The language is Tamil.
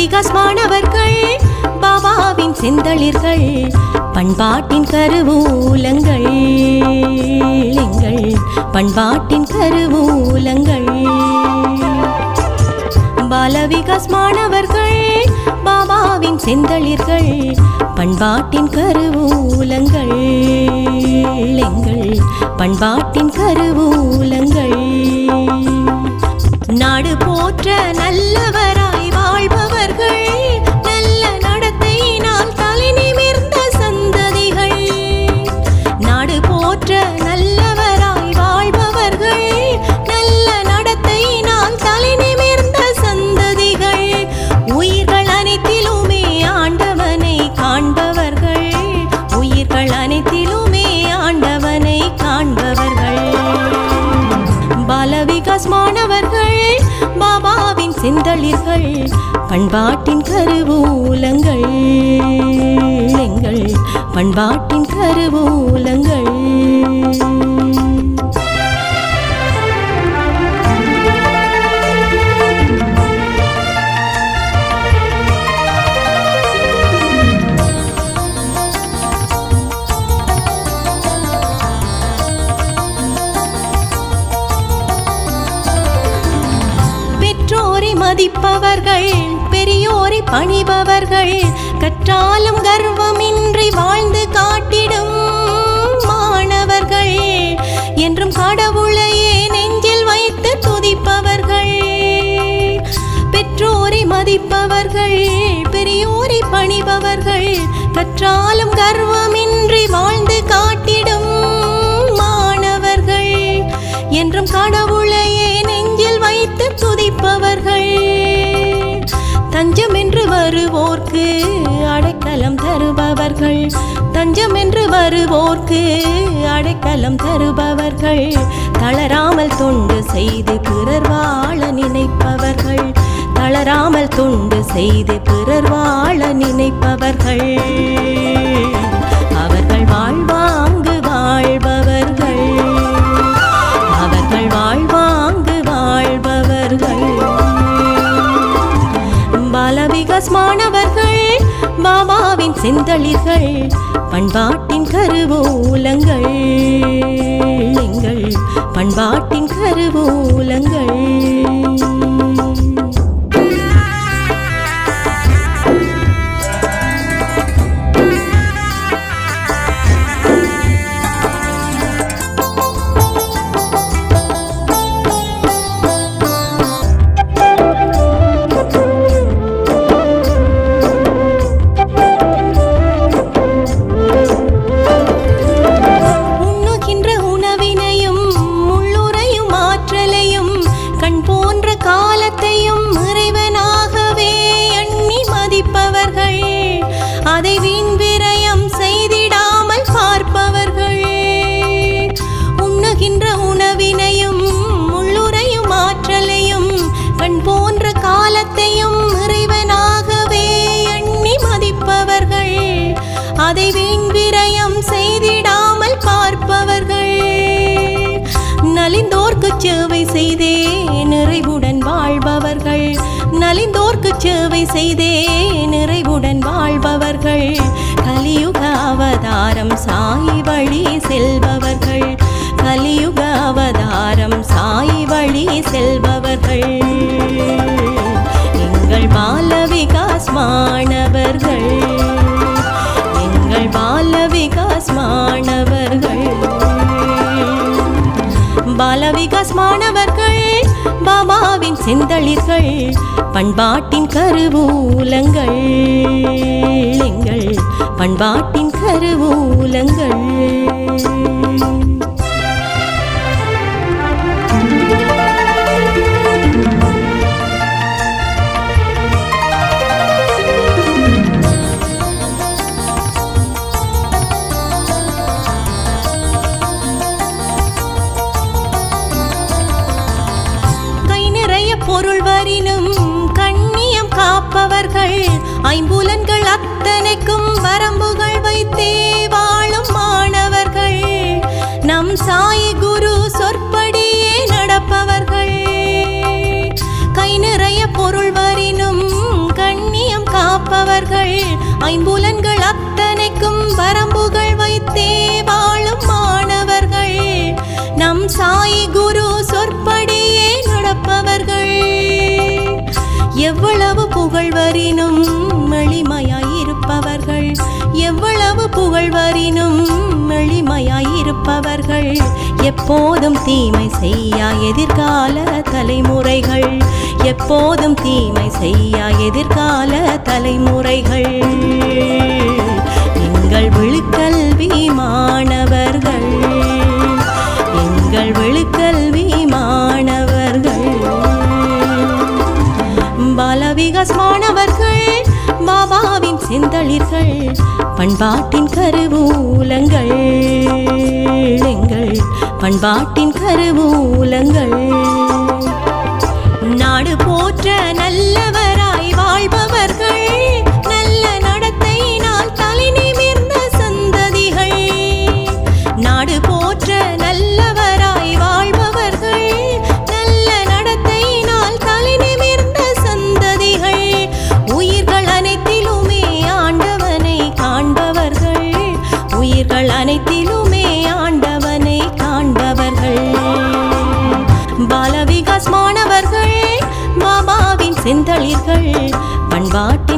விகாஸ் மாணவர்கள் பாபாவின் செந்தளிர்கள் பண்பாட்டின் கருவூலங்கள். எங்கள் பண்பாட்டின் கருவூலங்கள். பாலவிகாஸ் மாணவர்கள் பாபாவின் செந்தளிர்கள் பண்பாட்டின் கருவூலங்கள். எங்கள் பண்பாட்டின் கருவூலங்கள். நாடு போற்ற நல்லவர் செந்தளிர்கள் பண்பாட்டின் கருவூலங்கள். எங்கள் பண்பாட்டின் கருவூலங்கள். மதிப்பவர்கள் பெரியோரை பணிபவர்கள் கற்றாலும் கர்வமின்றி வாழ்ந்து காட்டிடும் மாணவர்கள். என்றும் கடவுளையே நெஞ்சில் வைத்து துதிப்பவர்கள். பெற்றோரை மதிப்பவர்கள் பெரியோரை பணிபவர்கள் கற்றாலும் கர்வமின்றி வாழ்ந்து காட்டிடும் அடைக்கலம் தருபவர்கள். தஞ்சம் என்று வருவோர்க்கு அடைக்கலம் தருபவர்கள். தளராமல் தொண்டு செய்து பிறர் வாழ நினைப்பவர்கள். தளராமல் தொண்டு செய்து பிறர் வாழ நினைப்பவர்கள். பாபாவின் செந்தளிர்கள் பண்பாட்டின் கருவூலங்கள். எங்கள் பண்பாட்டின் கருவூலங்கள். கண் போன்ற காலத்தையும் இறைவனாகவே எண்ணி மதிப்பவர்கள். அதை வீண் விரயம் செய்திடாமல் பார்ப்பவர்கள். நலிந்தோர்க்கு சேவை செய்தே நிறைவுடன் வாழ்பவர்கள். நலிந்தோர்க்கு சேவை செய்தே நிறைவுடன் வாழ்பவர்கள். கலியுக அவதாரம் சாய் வழி செல்பவர்கள். கலியுக பாலவிகாஸ் மாணவர்கள் பாபாவின் செந்தளிர்கள் பண்பாட்டின் கருவூலங்கள் எங்கள் பண்பாட்டின் கருவூலங்கள். அத்தனைக்கும் வரம்புகள் வைத்தே வாழும் மாணவர்கள். நம் சாயி குரு சொற்படியே நடப்பவர்கள். கை நிறைய பொருள் வரினும் கண்ணியம் காப்பவர்கள். ஐம்புலன்கள் அத்தனைக்கும் வரம்புகள் வைத்தே வாழும் மாணவர்கள். நம் சாயி குரு சொற்படியே நடப்பவர்கள். எவ்வளவு புகழ்வரினும் மணிமயாய் இருப்பவர்கள். எவ்வளவு புகழ்வரினும் எளிமையாயிருப்பவர்கள். எப்போதும் தீமை செய்யா எதிர்கால தலைமுறைகள். எப்போதும் தீமை செய்யா எதிர்கால தலைமுறைகள். எங்கள் விழுக்கல்வி மாணவர்கள். எங்கள் விழுக்கல்வி மாணவர்கள். பலவிகாஸ் மாணவர்கள் செந்தளிர்கள் பண்பாட்டின் கருவூலங்கள் எங்கள் பண்பாட்டின் கருவூலங்கள். செந்தளிர்கள் பண்பாட்டு